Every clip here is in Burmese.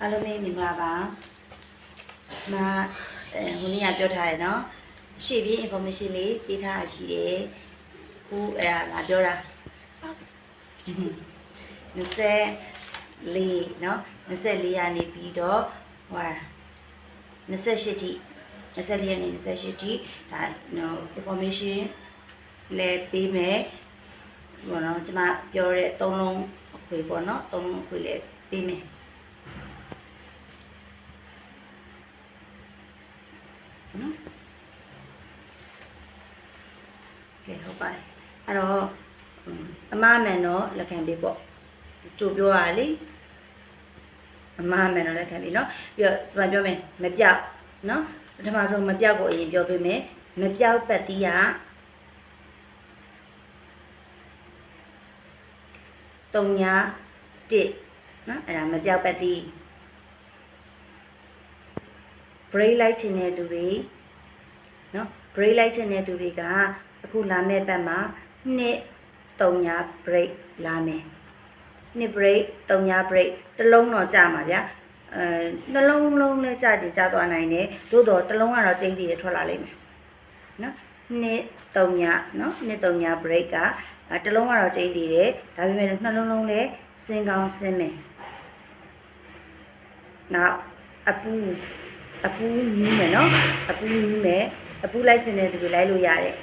အားလုံးပဲမင်္ဂလာပါဒီမှာအဲဟိုနေ့ကပြောထားတယ်နော်ရှေ့ပြေး information လေးပေးထားတာရှိတယ်ခုအဲ့ဒါလာပြောတာ24နော်24ရာနေပြီးတော့ဟို28တိ24ရက်နေ28တိဒါနော် information လဲပေးမယ်ဘောနော်ကျွန်မပြောတဲ့သုံးလုံးအခွေပေါ့နော်သုံးလုံးအခွေလဲပေးမယ် ကဲဟုတ်ပါတယ်အဲ့တော့อืมအမအမှန်တော့လက်ခံပေးပေါ့ကြိုပြောရလေအမအမှန်တော့လက်ခံပေးနော်ပြီးတော့ကျွန်မပြောမယ်မပြောက်နော်ပထမဆုံးမပြောက်ကိုအရင်ပြောပေးမယ်မပြောက်ပတ်တီးကတုံညာတစ်နော်အဲ့ဒါမပြောက်ပတ်တီး break လိုက်ခြင်းတဲ့သူတွေနော် break လိုက်ခြင်းတဲ့သူတွေက အခုလာမယ့်ဘက်မှာနှစ်3ည break လာမယ်နှစ် break 3ည break တစ်လုံးတော့ကြာမှာဗျာအဲနှလုံးလုံးနဲ့ကြာကြကြာသွားနိုင်တယ်သို့တော့တစ်လုံးကတော့ကျင်းတည်ရထွက်လာလိမ့်မယ်နော်နှစ်3ညနော်နှစ်3ည break ကအဲတစ်လုံးကတော့ကျင်းတည်တယ်ဒါပေမဲ့နှလုံးလုံးလည်းစင်ကောင်းစင်မယ်နောက်အပူအပူမြူးမယ်နော်အပူမြူးမယ်အပူလိုက်ခြင်းတဲ့သူတွေလိုက်လို့ရတယ်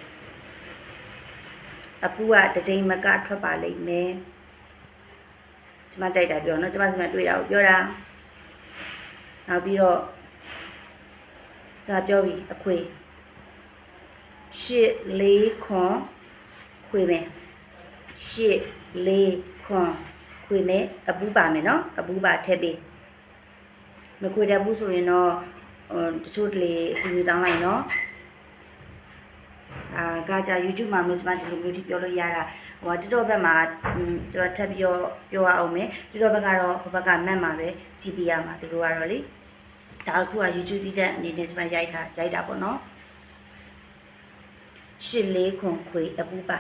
အပူကတစ်ချိန်မကထွက်ပါလိမ့်မယ်ကျမကြိုက်တာပြောနော်ကျမစီမတွေ့တာကိုပြောတာနောက်ပြီးတော့ကျမပြောပြီအခွေရှစ်လေးခွန်ခွေမယ်ရှစ်လေးခွန်ခွေမယ်အပူပါမယ်နော်အပူပါထည့်ပေးမခွေတတ်ဘူးဆိုရင်တော့ဟိုတချို့တလေအကူတောင်းလိုက်နော် အာကကြ YouTube မှာမျိုးကျွန်မဒီလိုမျိုးထိပြောလို့ရတာဟို TikTok ဘက်မှာကျွန်တော်ထပ်ပြီးတော့ပြောရအောင်မယ် TikTok ဘက်ကတော့ဟိုဘက်ကမက်မှာပဲကြည့်ပြရမှာဒီလိုကတော့လေဒါအခုက YouTube တည်တဲ့အနေနဲ့ကျွန်မရိုက်ထားရိုက်တာပေါ့နော်ရှစ်လေးခွန်ခွေအပူပါ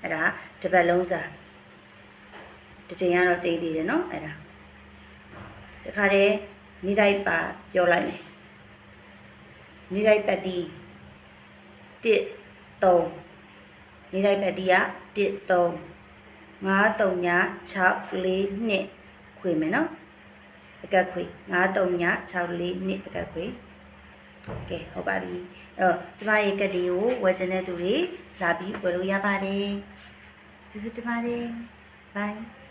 အဲ့ဒါတစ်ပတ်လုံးစာတစ်ချိန်ကတော့ကျိတ်သေးတယ်နော်အဲ့ဒါတခါတည်းနေလိုက်ပါပြောလိုက်မယ်နေလိုက်ပတ်တီ1 3နေလိုက်ပတ်တီက1 3 5 3ည6 4 2ခွေမယ်နော်အကက်ခွေ5 3ည6 4 2အကက်ခွေကဲဟုတ်ပါပြီအဲ့တော့ကျမရဲ့ကက်လေးကိုဝယ်ချင်တဲ့သူတွေလာပြီးဝယ်လို့ရပါတယ်ကျေးဇူးတင်ပါတယ် bye